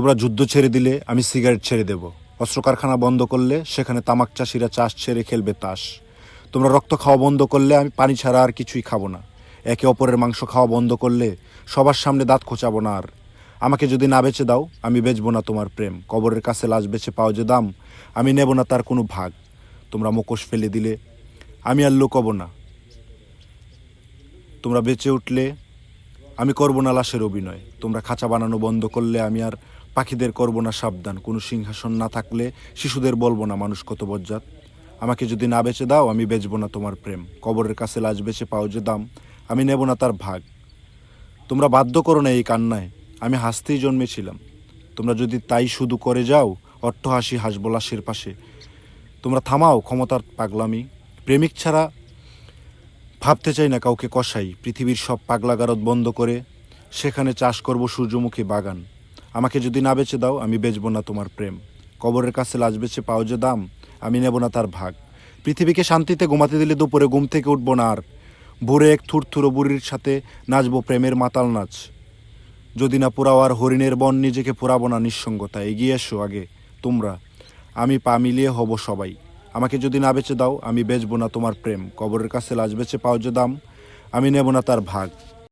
তোমরা যুদ্ধ ছেড়ে দিলে আমি সিগারেট ছেড়ে দেব। অস্ত্র কারখানা বন্ধ করলে সেখানে তামাক চাষিরা চাষ ছেড়ে খেলবে তাস। তোমরা রক্ত খাওয়া বন্ধ করলে আমি পানি ছাড়া আর কিছুই খাব না। একে অপরের মাংস খাওয়া বন্ধ করলে সবার সামনে দাঁত খোঁচাবো না আর। আমাকে যদি না বেচে দাও, আমি বেচবো না তোমার প্রেম। কবরের কাছে লাশ বেছে পাও যে দাম, আমি নেব না তার কোনো ভাগ। তোমরা মুখোশ ফেলে দিলে, আমি আর লোকব না। তোমরা বেঁচে উঠলে, আমি করব না লাশের অভিনয়। তোমরা খাঁচা বানানো বন্ধ করলে আমি আর পাখিদের করব না সাবধান, কোনো সিংহাসন না থাকলে শিশুদের বলব না, মানুষ কত বজ্জাত। আমাকে যদি না বেচে দাও, আমি বেচবো না তোমার প্রেম। কবরের কাছে লাজ বেচে পাও যে দাম, আমি নেব না তার ভাগ। তোমরা বাধ্য করো না এই কান্নায়, আমি হাসতেই জন্মেছিলাম। তোমরা যদি তাই শুধু করে যাও, অট্ট হাসি হাসবো লাশের পাশে। তোমরা থামাও ক্ষমতার পাগলামি। প্রেমিক ছাড়া ভাবতে চাই না কাউকে কষাই, পৃথিবীর সব পাগলাগারদ বন্ধ করে। সেখানে চাষ করব সূর্যমুখী বাগান। আমাকে যদি না বেচে দাও, আমি বেচবো না তোমার প্রেম। কবরের কাছে লাশ বেচে পাও যে দাম, আমি নেব না তার ভাগ। পৃথিবীকে শান্তিতে ঘুমাতে দিলে দুপুরে ঘুম থেকে উঠবো না আর। ভোরে এক থুরথুরো বুড়ির সাথে নাচবো প্রেমের মাতাল নাচ। যদি না পোড়াও আর হরিণের বন, নিজেকে পোড়াবো না নিঃসঙ্গতা। এগিয়ে এসো আগে, তোমরা। আমি পা মিলিয়ে হব সবাই। আমাকে যদি না বেচে দাও, আমি বেচবো না তোমার প্রেম। কবরের কাছে লাশ বেচে পাও যে দাম, আমি নেব না তার ভাগ।